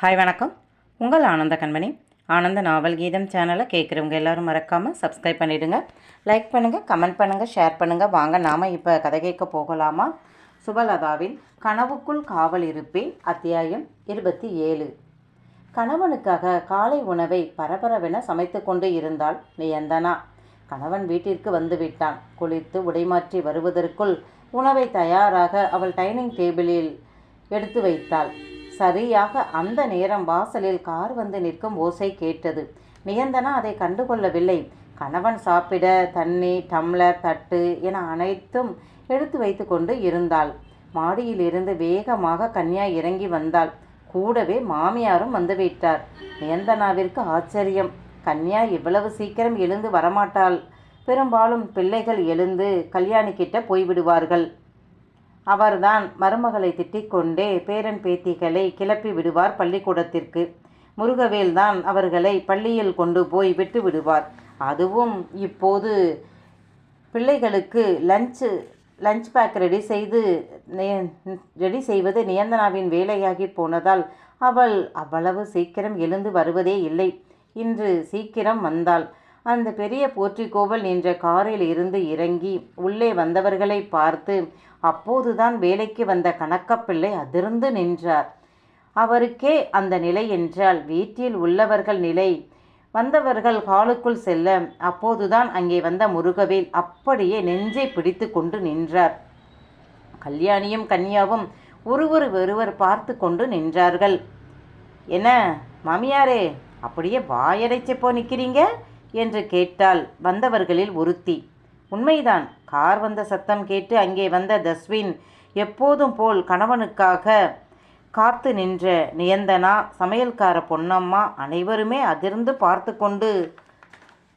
Hi வணக்கம். உங்கள் ஆனந்த கண்மணி. ஆனந்த நாவல் கீதம் சேனலை கேட்குறவங்க எல்லாரும் மறக்காமல் சப்ஸ்கிரைப் பண்ணிவிடுங்க லைக் பண்ணுங்கள் கமெண்ட் பண்ணுங்கள் ஷேர் பண்ணுங்கள் வாங்க நாம் இப்போ கதை கேட்க போகலாமா? சுபலதாவின் கனவுக்குள் காவல் இருப்பேன் அத்தியாயம் இருபத்தி ஏழு. கணவனுக்காக காலை உணவை பரபரவென சமைத்து கொண்டு இருந்தாள் நியந்தனா கணவன் வீட்டிற்கு வந்துவிட்டான் குளித்து உடைமாற்றி வருவதற்குள் உணவை தயாராக அவள் டைனிங் டேபிளில் எடுத்து வைத்தாள். சரியாக அந்த நேரம் வாசலில் கார் வந்து நிற்கும் ஓசை கேட்டது. நியந்தனா அதை கண்டுகொள்ளவில்லை. கணவன் சாப்பிட தண்ணி டம்ளர் தட்டு என அனைத்தும் எடுத்து வைத்து கொண்டு இருந்தாள். மாடியிலிருந்து வேகமாக கன்யா இறங்கி வந்தாள். கூடவே மாமியாரும் வந்துவிட்டார் நியந்தனாவிற்கு ஆச்சரியம். கன்யா இவ்வளவு சீக்கிரம் எழுந்து வரமாட்டாள். பெரும்பாலும் பிள்ளைகள் எழுந்து கல்யாணி கிட்ட போய்விடுவார்கள். அவர்தான் மருமகளை திட்டிக்கொண்டே பேரன் பேத்திகளை கிளப்பி விடுவார் பள்ளிக்கூடத்திற்கு. முருகவேல் தான் அவர்களை பள்ளியில் கொண்டு போய் விட்டு விடுவார். அதுவும் இப்போது பிள்ளைகளுக்கு லஞ்சு லஞ்ச் பேக் ரெடி செய்து ரெடி செய்வது நியந்தனாவின் வேலையாகி போனதால் அவள் அவ்வளவு சீக்கிரம் எழுந்து வருவதே இல்லை. இன்று சீக்கிரம் வந்தாள். அந்த பெரிய போற்றிக்கோவல் நின்ற காரில் இருந்து இறங்கி உள்ளே வந்தவர்களை பார்த்து அப்போதுதான் வேலைக்கு வந்த கணக்கப்பிள்ளை அதிர்ந்து நின்றார். அவருக்கே அந்த நிலை என்றால் வீட்டில் உள்ளவர்கள் நிலை. வந்தவர்கள் ஹாலுக்குள் செல்ல அப்போதுதான் அங்கே வந்த முருகவேல் அப்படியே நெஞ்சை பிடித்து கொண்டு நின்றார். கல்யாணியும் கன்யாவும் ஒருவர் ஒருவர் பார்த்து கொண்டு நின்றார்கள். என்ன மாமியாரே அப்படியே வாயடைச்சு போ நிற்கிறீங்க என்று கேட்டாள் வந்தவர்களில் ஒருத்தி. உண்மைதான் கார் வந்த சத்தம் கேட்டு அங்கே வந்த தஸ்வின் எப்போதும் போல் கணவனுக்காக காத்து நின்ற நியந்தனா சமையல்கார பொன்னம்மா அனைவருமே அதிர்ந்து பார்த்து கொண்டு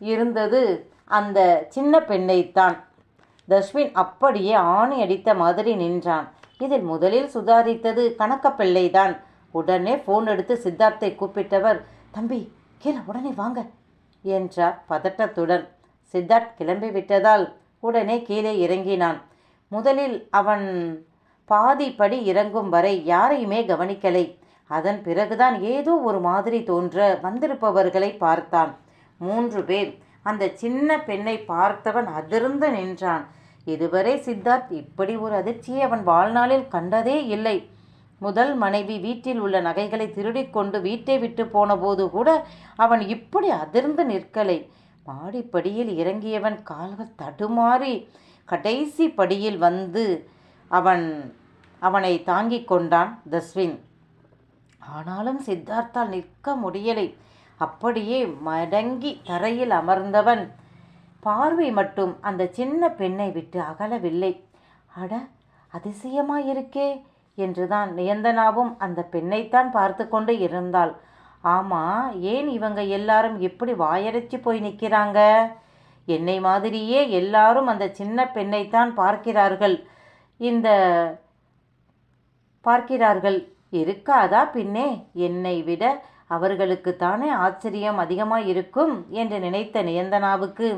இருந்தது அந்த சின்ன பெண்ணைத்தான். தஸ்வின் அப்படியே ஆணி அடித்த மாதிரி நின்றான். இதில் முதலில் சுதாரித்தது கணக்கப்பிள்ளைதான் உடனே ஃபோன் எடுத்து சித்தார்த்தை கூப்பிட்டவர் தம்பி கீழே உடனே வாங்க என்றார் பதட்டத்துடன். சித்தார்த் கிளம்பி விட்டதால் உடனே கீழே இறங்கினான். முதலில் அவன் பாதி படி இறங்கும் வரை யாரையுமே கவனிக்கலை. அதன் பிறகுதான் ஏதோ ஒரு மாதிரி தோன்ற வந்திருப்பவர்களை பார்த்தான். மூன்று பேர் அந்த சின்ன பெண்ணை பார்த்தவன் அதிர்ந்து நின்றான். இதுவரை சித்தார்த் இப்படி ஒரு அதிர்ச்சியை அவன் வாழ்நாளில் கண்டதே இல்லை. முதல் மனைவி வீட்டில் உள்ள நகைகளை திருடிக்கொண்டு வீட்டை விட்டு போனபோது கூட அவன் இப்படி அதிர்ந்து நிற்கலை. மாடிப்படியில் இறங்கியவன் கால்கள் தடுமாறி கடைசி படியில் வந்து அவன் அவனை தாங்கிக் கொண்டான் தஸ்வின் ஆனாலும் சித்தார்த்தால் நிற்க முடியலை. அப்படியே மடங்கி தரையில் அமர்ந்தவன். பார்வை மட்டும் அந்த சின்ன பெண்ணை விட்டு அகலவில்லை. அட அதிசயமாயிருக்கே! என்றுதான் நியந்தனாவும் அந்த பெண்ணைத்தான் பார்த்து கொண்டு இருந்தாள். ஆமாம் ஏன் இவங்க எல்லாரும் எப்படி வாயடைச்சு போய் நிற்கிறாங்க என்னை மாதிரியே எல்லாரும் அந்த சின்ன பெண்ணைத்தான் பார்க்கிறார்கள். இந்த பார்க்கிறார்கள். இருக்காதா பின்னே? என்னை விட அவர்களுக்கு தானே ஆச்சரியம் அதிகமாக இருக்கும் என்று நினைத்த நியந்தனாவுக்கு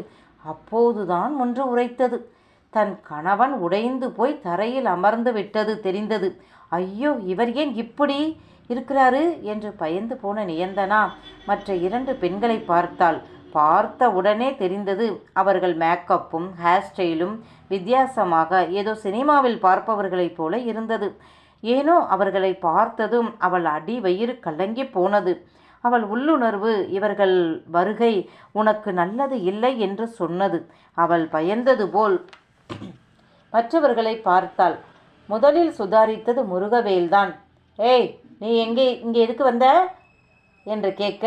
அப்போதுதான் ஒன்று உரைத்தது. தன் கணவன் உடைந்து போய் தரையில் அமர்ந்து விட்டது தெரிந்தது. ஐயோ இவர் ஏன் இப்படி? இருக்கிறாரு என்று பயந்து போன நியந்தனா மற்ற இரண்டு பெண்களை பார்த்தாள் பார்த்த உடனே தெரிந்தது அவர்கள் மேக்கப்பும் ஹேர் ஸ்டைலும் வித்தியாசமாக ஏதோ சினிமாவில் பார்ப்பவர்களைப் போல இருந்தது. ஏனோ அவர்களை பார்த்ததும் அவள் அடி வயிறு கலங்கி போனது. அவள் உள்ளுணர்வு இவர்கள் வருகை உனக்கு நல்லது இல்லை என்று சொன்னது. அவள் பயந்தது போல் மற்றவர்களை பார்த்தாள். முதலில் சுதாரித்தது முருகவேல்தான். ஏய் நீ எங்கே இங்கே எதுக்கு வந்த? என்று கேட்க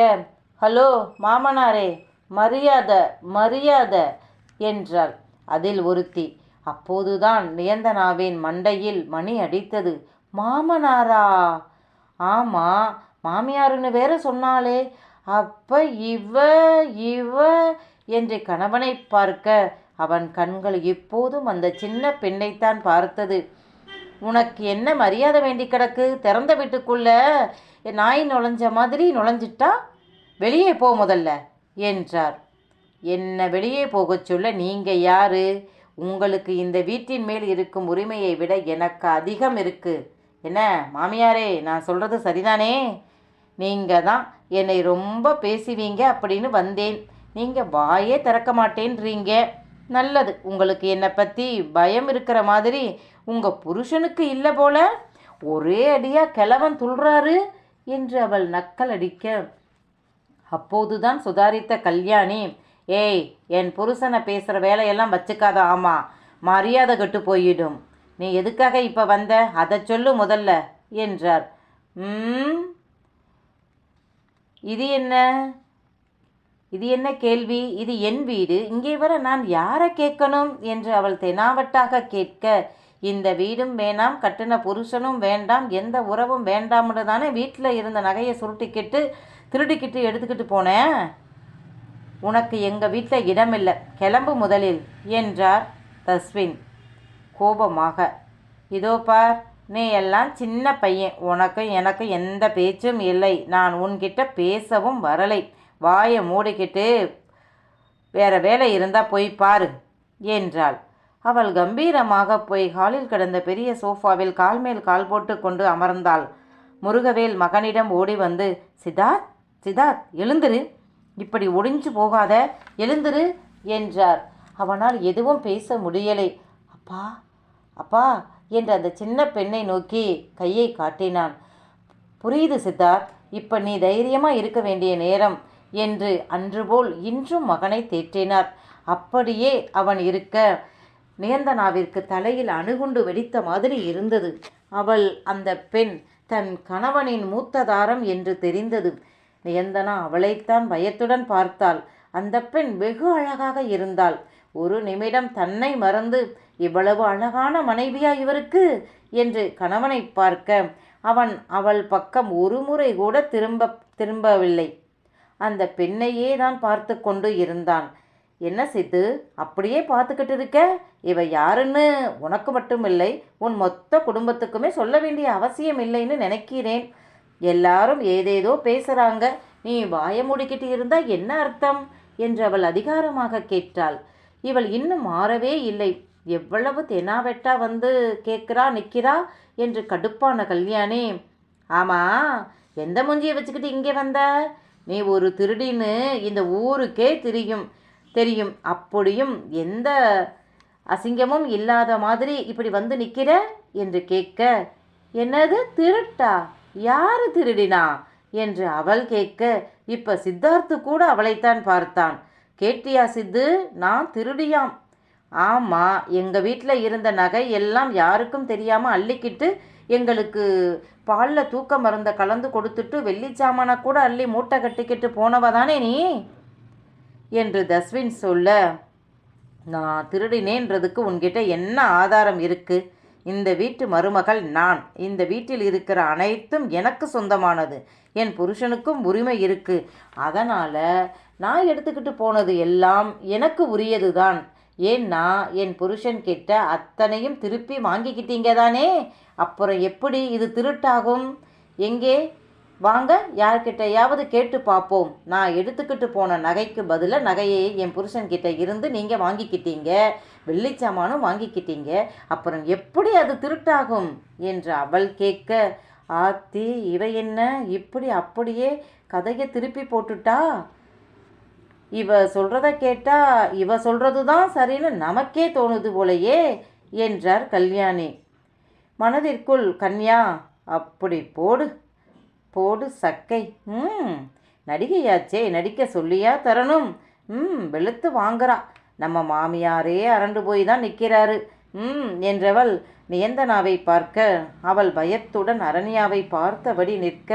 ஹலோ மாமனாரே மரியாதை மரியாதை என்றாள். அதில் ஒருத்தி அப்போதுதான் நியந்தனாவின் மண்டையில் மணி அடித்தது. மாமனாரா? ஆமா மாமியாருன்னு வேற சொன்னாலே அப்ப இவ இவ என்று கணவனை பார்க்க அவன் கண்கள் எப்போதும் அந்த சின்ன பெண்ணைத்தான் பார்த்தது. உனக்கு என்ன மரியாதை வேண்டி கிடக்கு? திறந்த வீட்டுக்குள்ள நாய் நுழைஞ்ச மாதிரி நுழைஞ்சிட்டா? வெளியே போ முதல்ல என்றார். என்ன வெளியே போகச் சொல்ல நீங்கள் யாரு? உங்களுக்கு இந்த வீட்டின் மேல் இருக்கும் உரிமையை விட எனக்கு அதிகம் இருக்கு. என்ன மாமியாரே நான் சொல்கிறது சரிதானே? நீங்கள் தான் என்னை ரொம்ப பேசுவீங்க அப்படின்னு வந்தேன். நீங்கள் வாயே திறக்க மாட்டேன்றீங்க. நல்லது. உங்களுக்கு என்னை பற்றி பயம் இருக்கிற மாதிரி உங்கள் புருஷனுக்கு இல்லை போல. ஒரே அடியாக கிழவன் துள்றாரு என்று அவள் நக்கல் அடிக்க. அப்போதுதான் சுதாரித்த கல்யாணி ஏய் என் புருஷனை பேசுகிற வேலையெல்லாம் வச்சுக்காத ஆமா. மரியாதை கட்டு போயிடும். நீ எதுக்காக இப்போ வந்த? அதை சொல்லு முதல்ல என்றார். ம்? இது என்ன? இது என்ன கேள்வி? இது என் வீடு. இங்கே வர நான் யாரை கேட்கணும்? என்று அவள் தெனாவட்டாக கேட்க இந்த வீடும் வேணாம் கட்டின புருஷனும் வேண்டாம் எந்த உறவும் வேண்டாம்னு தானே வீட்டில் இருந்த நகையை சுருட்டிக்கிட்டு திருடிக்கிட்டு எடுத்துக்கிட்டு போனேன். உனக்கு எங்கள் வீட்டில் இடமில்லை. கிளம்பு முதலில் என்றார் தஸ்வின் கோபமாக. இதோ பார் நீ எல்லாம் சின்ன பையன். உனக்கும் எனக்கும் எந்த பேச்சும் இல்லை. நான் உன்கிட்ட பேசவும் வரலை. வாயை மூடிக்கிட்டு வேற வேலை இருந்தால் போய் பாரு என்றாள். அவள் கம்பீரமாக போய் ஹாலில் கிடந்த பெரிய சோஃபாவில் கால் மேல் கால் போட்டு கொண்டு அமர்ந்தாள். முருகவேல் மகனிடம் ஓடி வந்து சித்தார்த் சித்தார்த் எழுந்துரு. இப்படி ஒடிஞ்சு போகாத எழுந்துரு என்றார். அவனால் எதுவும் பேச முடியலை. அப்பா அப்பா என்று அந்த சின்ன பெண்ணை நோக்கி கையை காட்டினான். புரியுது சித்தார்த். இப்போ நீ தைரியமாக இருக்க வேண்டிய நேரம். என்று அன்றுபோல் இன்றும் மகனை தேற்றினார். அப்படியே அவன் இருக்க நேந்தனாவிற்கு தலையில் அணுகுண்டு வெடித்த மாதிரி இருந்தது. அவள் அந்த பெண் தன் கணவனின் மூத்ததாரம் என்று தெரிந்தது. நியந்தனா அவளைத்தான் பயத்துடன் பார்த்தாள். அந்த பெண் வெகு அழகாக இருந்தாள். ஒரு நிமிடம் தன்னை மறந்து இவ்வளவு அழகான மனைவியா இவருக்கு? என்று கணவனை பார்க்க அவன் அவள் பக்கம் ஒரு முறை கூட திரும்ப திரும்பவில்லை. அந்த பெண்ணையே தான் பார்த்து கொண்டு இருந்தான். என்ன சித்து அப்படியே பார்த்துக்கிட்டு இருக்க? இவ யாருன்னு உனக்கு மட்டும் இல்லை உன் மொத்த குடும்பத்துக்குமே சொல்ல வேண்டிய அவசியம் இல்லைன்னு நினைக்கிறேன். எல்லாரும் ஏதேதோ பேசுகிறாங்க நீ வாய மூடிக்கிட்டு இருந்தா என்ன அர்த்தம்? என்று அவள் அதிகாரமாக கேட்டாள். இவள் இன்னும் மாறவே இல்லை. எவ்வளவு தெனாவெட்டா வந்து கேட்குறா நிற்கிறா என்று கடுப்பான கல்யாணி. ஆமாம் எந்த மூஞ்சியை வச்சுக்கிட்டு இங்கே வந்த? நீ ஒரு திருடின்னு இந்த ஊருக்கே தெரியும் தெரியும். அப்படியும் எந்த அசிங்கமும் இல்லாத மாதிரி இப்படி வந்து நிற்கிற என்று கேட்க என்னது திருட்டா? யாரு திருடினா? என்று அவள் கேட்க இப்ப சித்தார்த்து கூட அவளைத்தான் பார்த்தான். கேட்டியா சித்து? நான் திருடியாம். ஆமாம் எங்கள் வீட்டில் இருந்த நகை எல்லாம் யாருக்கும் தெரியாமல் அள்ளிக்கிட்டு எங்களுக்கு பாலில் தூக்க மருந்தை கலந்து கொடுத்துட்டு வெள்ளி சாமானை கூட அள்ளி மூட்டை கட்டிக்கிட்டு போனவ தானே நீ? என்று தஸ்வின் சொல்ல நான் திருடினேன்றதுக்கு உன்கிட்ட என்ன ஆதாரம் இருக்கு? இந்த வீட்டு மருமகள் நான். இந்த வீட்டில் இருக்கிற அனைத்தும் எனக்கு சொந்தமானது. என் புருஷனுக்கும் உரிமை இருக்கு. அதனால் நான் எடுத்துக்கிட்டு போனது எல்லாம் எனக்கு உரியது தான் ஏன்னா என் புருஷன் கிட்ட அத்தனையும் திருப்பி வாங்கிக்கிட்டீங்க தானே அப்புறம் எப்படி இது திருட்டாகும்? எங்கே? வாங்க யார்கிட்டையாவது கேட்டு பார்ப்போம். நான் எடுத்துக்கிட்டு போன நகைக்கு பதிலாக நகையை என் புருஷன்கிட்ட இருந்து நீங்கள் வாங்கிக்கிட்டீங்க. வெள்ளிச்சாமானும் வாங்கிக்கிட்டீங்க. அப்புறம் எப்படி அது திருட்டாகும்? என்று அவள் கேட்க ஆத்தி இவ என்ன? இப்படி அப்படியே கதையை திருப்பி போட்டுட்டா? இவ சொல்கிறத கேட்டால் இவ சொல்கிறது தான் சரின்னு நமக்கே தோணுது போலையே என்றார் கல்யாணி. மனதிற்குள் கன்யா அப்படி போடு போடு சக்கை. ம் நடிகையாச்சே நடிக்க சொல்லியா தரணும். ம் வெளுத்து வாங்குறா. நம்ம மாமியாரே அரண்டு போய் தான் நிற்கிறாரு ம் என்றவள் நியந்தனாவை பார்க்க அவள் பயத்துடன் அரண்யாவை பார்த்தபடி நிற்க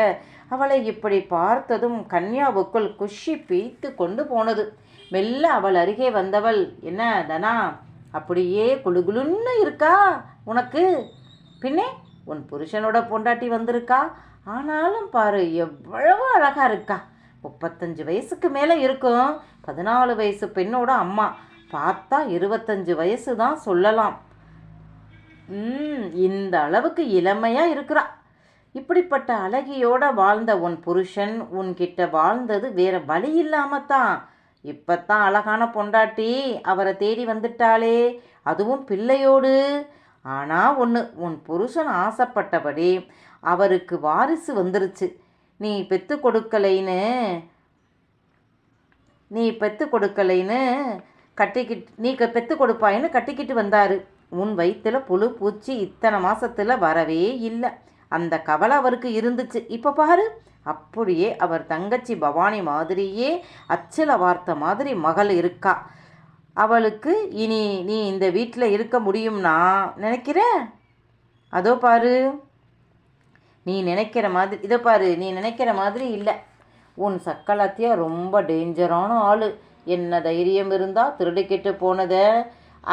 அவளை இப்படி பார்த்ததும் கன்யாவுக்குள் குஷி பீத்து கொண்டு போனது. மெல்ல அவள் அருகே வந்தவள் என்ன தனா அப்படியே குழுகுலுன்னு இருக்கா உனக்கு? பின்னே உன் புருஷனோட பொண்டாட்டி வந்திருக்கா? ஆனாலும் பாரு எவ்வளவு அழகாக இருக்கா. முப்பத்தஞ்சு வயசுக்கு மேலே இருக்கும். பதினாலு வயசு பெண்ணோட அம்மா. பார்த்தா இருபத்தஞ்சு வயசு தான் சொல்லலாம். ம் இந்த அளவுக்கு இளமையாக இருக்கிறா. இப்படிப்பட்ட அழகியோட வாழ்ந்த உன் புருஷன் உன்கிட்ட வாழ்ந்தது வேற வழி இல்லாமல் தான் இப்பத்தான் அழகான பொண்டாட்டி அவரை தேடி வந்துட்டாளே. அதுவும் பிள்ளையோடு. ஆனால் ஒன்று உன் புருஷன் ஆசைப்பட்டபடி அவருக்கு வாரிசு வந்துருச்சு. நீ பெத்து கொடுக்கலைன்னு நீ பெத்து கொடுக்கலைன்னு கட்டிக்கிட்டு நீ க- பெத்து கொடுப்பாயின்னு கட்டிக்கிட்டு வந்தாரு. உன் வயிற்றில் புழு பூச்சி இத்தனை மாதத்தில் வரவே இல்லை. அந்த கவலை அவருக்கு இருந்துச்சு. இப்போ பாரு அப்படியே அவர் தங்கச்சி பவானி மாதிரியே அச்சல வார்த்தை மாதிரி மகள் இருக்கா. அவளுக்கு இனி நீ இந்த வீட்டில் இருக்க முடியும்னா நினைக்கிற அதோ பாரு நீ நினைக்கிற மாதிரி இதோ பாரு நீ நினைக்கிற மாதிரி இல்லை. உன் சக்கலாத்தியா ரொம்ப டேஞ்சரான ஆள். என்ன தைரியம் இருந்தால் திருடிக்கிட்டு போனதை?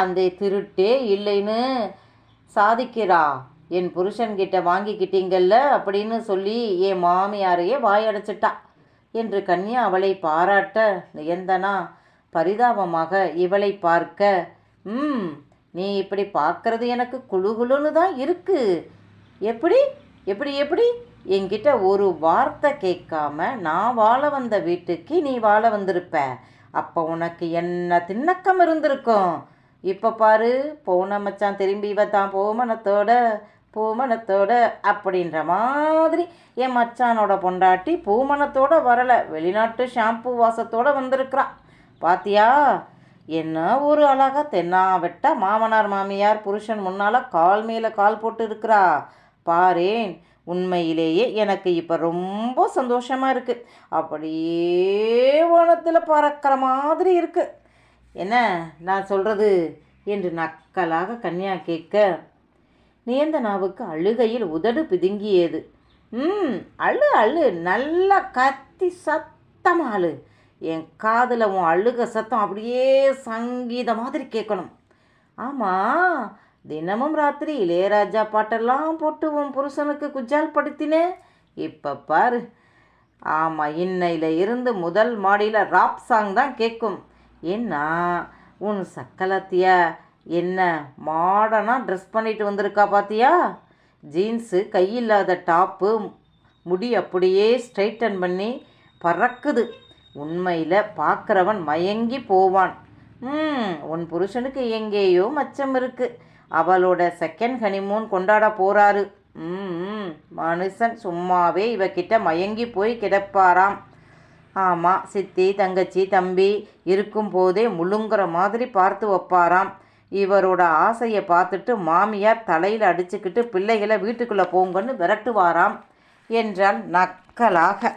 அந்த திருட்டே இல்லைன்னு சாதிக்கிறா. என் புருஷன்கிட்ட வாங்கிக்கிட்டீங்கல்ல அப்படின்னு சொல்லி என் மாமியாரையே வாயடைச்சிட்டா என்று கன்யா அவளை பாராட்ட நியந்தனா பரிதாபமாக இவளை பார்க்க ம் நீ இப்படி பார்க்கறது எனக்கு குழுகுழுன்னு தான் இருக்கு. எப்படி எப்படி எப்படி? என்கிட்ட ஒரு வார்த்தை கேட்காம நான் வாழ வந்த வீட்டுக்கு நீ வாழ வந்திருப்ப. அப்போ உனக்கு என்ன திண்ணக்கம் இருந்திருக்கும்? இப்போ பாரு போன மச்சான் திரும்பி இவ தான் போமனத்தோட பூமணத்தோட அப்படின்ற மாதிரி என் மச்சானோட பொண்டாட்டி பூமணத்தோட வரலை. வெளிநாட்டு ஷாம்பு வாசத்தோட வந்திருக்கிறான் பாத்தியா? என்ன ஒரு அழகா தென்னா வெட்ட மாமனார் மாமியார் புருஷன் முன்னால் கால் மேலே கால் போட்டு இருக்கிறா பாரேன் உண்மையிலேயே எனக்கு இப்போ ரொம்ப சந்தோஷமாக இருக்குது அப்படியே வானத்தில் பறக்கிற மாதிரி இருக்குது என்ன நான் சொல்கிறது என்று நக்கலாக கன்யா கேட்க நேந்தனாவுக்கு அழுகையில் உதடு பிதுங்கியது. ம் அழு அழு நல்லா கத்தி சத்தமாக அழு. என் காதில் உன் அழுக சத்தம் அப்படியே சங்கீத மாதிரி கேட்கணும். ஆமாம் தினமும் ராத்திரி இளையராஜா பாட்டெல்லாம் போட்டு உன் புருஷனுக்கு குஜால் படுத்தினேன் இப்போ பாரு. ஆமாம் இன்னையில் இருந்து முதல் மாடியில் ராப் சாங் தான் கேட்கும். ஏன்னா உன் சக்கலத்தியா என்ன மாடனாக ட்ரெஸ் பண்ணிட்டு வந்திருக்கா பார்த்தியா ஜீன்ஸு கையில்லாத டாப்பு முடி அப்படியே ஸ்ட்ரைட்டன் பண்ணி பறக்குது. உண்மையில் பார்க்குறவன் மயங்கி போவான். ம் உன் புருஷனுக்கு எங்கேயோ மச்சம் இருக்குது அவளோட செகண்ட் ஹனிமூன் கொண்டாட போகிறாரு ம் மனுஷன் சும்மாவே இவக்கிட்ட மயங்கி போய் கிடப்பாராம். ஆமாம் சித்தி தங்கச்சி தம்பி இருக்கும் போதே முழுங்குற மாதிரி பார்த்து வைப்பாராம். இவரோட ஆசையை பார்த்துட்டு மாமியார் தலையில் அடிச்சுக்கிட்டு பிள்ளைகளை வீட்டுக்குள்ளே போங்கன்னு விரட்டுவாராம் என்றால் நக்கலாக.